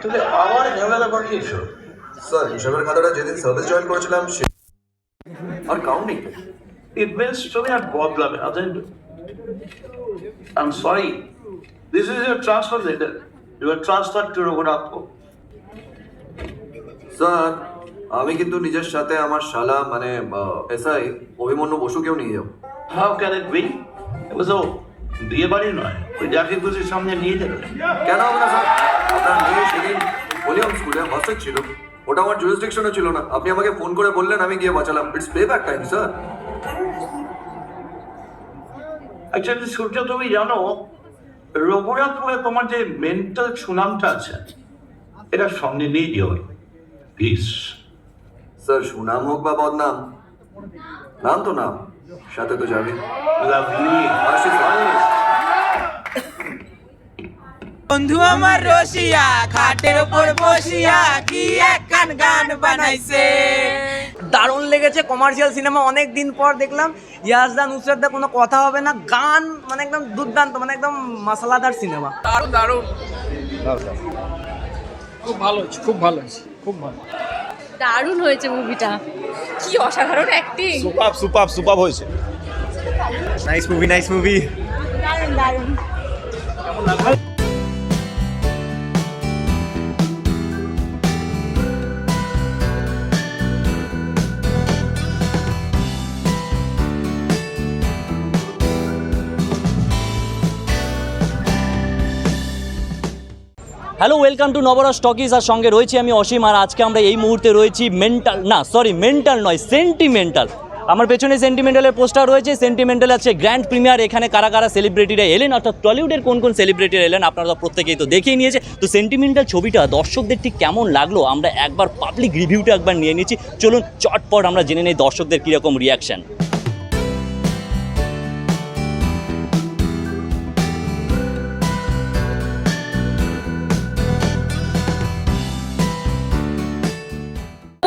তুমি আবার ঝামেলা পাঠিয়েছো। স্যার হিসাবের খাতাটা যেদিন সার্ভিস জয়েন করেছিলাম সে আর কাউন্ট আর বদলাবে আমি কিন্তু নিজের সাথে আমার শালা মানে এসআই অভিমন্যু বসুকেও নিয়ে যাব। Can it be? It বিয়ে বাড়ি নয় ওই যাকে খুশি সামনে নিয়ে যাবে। কেন হবে না স্যার? আপনার মেয়ে সেদিন ভলিউম স্কুলে হস্টেল ছিল ওটা আমার জুরিসডিকশনে ছিল না। আপনি আমাকে ফোন করে বললেন আমি গিয়ে বাঁচালাম। It's pay back time sir actually Surya তুমি জানো রঘুনাথপুরে তোমার যে মেন্টাল সুনামটা আছে এটা সামনে নিয়ে যেও। প্লিজ স্যার সুনাম হোক বা বদনাম নাম তো নাম সাথে তো যাবে। লাভলি আসি বন্ধু আমার রসিয়া খাটের ওপর বসিয়া কি একখান গান বানাইছে? দারুণ লেগেছে কমার্শিয়াল সিনেমা অনেক দিন পর দেখলাম। ইয়াসদা নুসরাতদা কোনো কথা হবে না গান মানে একদম দুর্দান্ত মানে একদম মশলাদার সিনেমা দারুণ দারুণ। খুব ভালো হয়েছে খুব ভালো হয়েছে খুব ভালো। দারুণ হয়েছে মুভিটা কি অসাধারণ অ্যাক্টিং সুপার সুপার সুপার হয়েছে। নাইস মুভি নাইস মুভি দারুণ দারুণ। Hello welcome to Navaras talkies আর সঙ্গে রয়েছি আমি অসীম। আর আজকে আমরা এই মুহূর্তে রয়েছি মেন্টাল না সরি মেন্টাল নয় সেন্টিমেন্টাল আমার পেছনে সেন্টিমেন্টালের পোস্টার রয়েছে। সেন্টিমেন্টাল আছে গ্র্যান্ড প্রিমিয়ার এখানে কারা কারা সেলিব্রিটিরা এলেন? অর্থাৎ টলিউডের কোন কোন সেলিব্রিটিরা এলেন? আপনারা তো প্রত্যেকেই তো দেখিয়ে নিয়েছে। তো সেন্টিমেন্টাল ছবিটা দর্শকদের ঠিক কেমন লাগল? আমরা একবার পাবলিক রিভিউটা একবার নিয়ে নিচ্ছি। চলুন চটপট আমরা জেনে নিই দর্শকদের কীরকম রিয়াকশন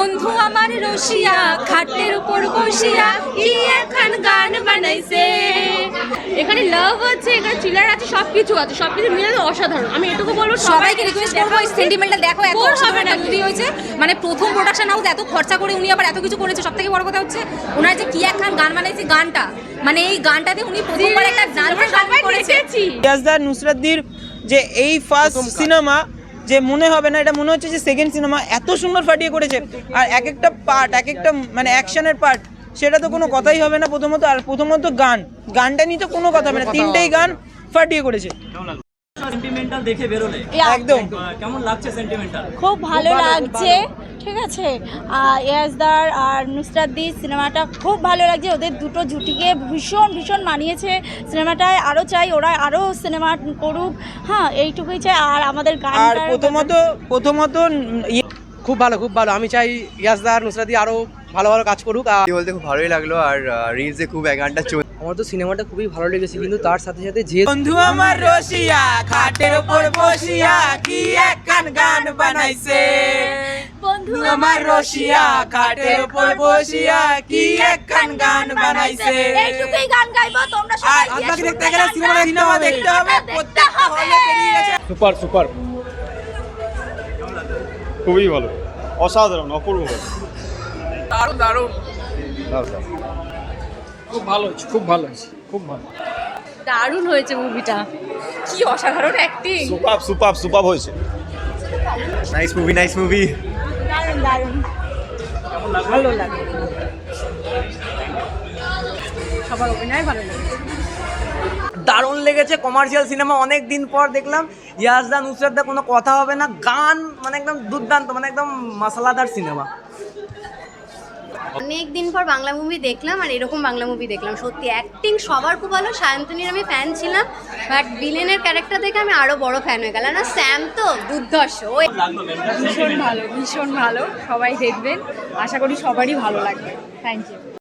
বন্ধু আমার রসিয়া খাটের উপর বসিয়া কি এখন গান বানাইছে? এখানে লাভ আছে এখানে চিলার আছে সবকিছু আছে সবকিছু মিলে তো অসাধারণ। আমি এটুকু বলব সবাইকে রিকোয়েস্ট করব সেন্টিমেন্টাল দেখো এত অসাধারণ হবে না একটা মুভি হয়েছে। মানে প্রথম প্রোডাকশন হাউস এত খরচা করে উনি আবার এত কিছু করেছে সব থেকে বড় কথা হচ্ছে ওনার যে কি একখান গান বানাইছে গানটা মানে এই গানটাতে উনি প্রথমবার একটা সবাই করেছে। নুসরাতদির যে এই ফার্স্ট সিনেমা যে মনে হবে না এটা মনে হচ্ছে যে সেকেন্ড সিনেমা এত সুন্দর ফাটিয়ে করেছে। আর এক একটা পার্ট এক একটা মানে অ্যাকশনের পার্ট সেটা তো কোনো কথাই হবে না প্রথমত। আর প্রথমত গান গানটা নিয়ে তো কোনো কথা হবে না। তিনটেই গান ফাটিয়ে করেছে। সেন্টিমেন্টাল দেখে বেরোলে। একদম। কেমন লাগছে সেন্টিমেন্টাল খুব ভালো লাগছে। ঠিক আছে? আর ইয়াসদার আর নুসরাতদি সিনেমাটা খুব ভালো লাগছে। ওদের দুটো জুটিকে ভীষণ ভীষণ মানিয়েছে সিনেমাটায়। আরও চাই ওরা আরও সিনেমা করুক। হ্যাঁ এইটুকুই চাই। আর আমাদের গান আর প্রথমত প্রথমত ইয়ে- খুব ভালো খুব ভালো। আমি চাই ইয়াসদার নুসরাতি আরও ভালো ভালো কাজ করুক। আর বলতে খুব ভালোই লাগল। আর রিলসে খুব এক গানটা চলছে আমার তো সিনেমাটা খুবই ভালো লেগেছে কিন্তু তার সাথে সাথে যে বন্ধু আমার রসিয়া খাটের ওপর বসিয়া কি এক গান বানাইছে? বন্ধু আমার রসিয়া খাটের ওপর বসিয়া কি একখান গান বানাইছে? এইটুকুই গান গাইবো তোমরা সবাই আপনাকে দেখতে গেলে সিনেমা সিনেমা দেখতে হবে প্রত্যেকটা হলে বেরিয়ে গেছে। Super super. খুবই ভালো। অসাধারণ অপূর্ব দারুণ দারুণ। খুব ভালো হয়েছে খুব ভালো হয়েছে। খুব ভালো। দারুণ হয়েছে মুভিটা কি অসাধারণ অ্যাক্টিং সুপার সুপার সুপার হয়েছে। নাইস মুভি নাইস মুভি দারুণ। ভালো লাগে। সবার অভিনয় ভালো লাগে। দারুণ লেগেছে কমার্শিয়াল সিনেমা অনেক দিন পর দেখলাম ইয়াসদা নুসরাতদা কোনো কথা হবে না। গান মানে একদম দুর্দান্ত মানে একদম মশলাদার সিনেমা অনেক দিন পর বাংলা মুভি দেখলাম আর এরকম বাংলা মুভি দেখলাম। সত্যি অ্যাক্টিং সবার খুব ভালো। সায়ন্তনীর আমি ফ্যান ছিলাম বাট ভিলেনের ক্যারেক্টার দেখে আমি আরও বড় ফ্যান হয়ে গেলাম। না স্যাম তো দুর্ধর্ষ। ওই ভীষণ ভালো ভীষণ ভালো। সবাই দেখবেন। আশা করি সবারই ভালো লাগবে। Thank you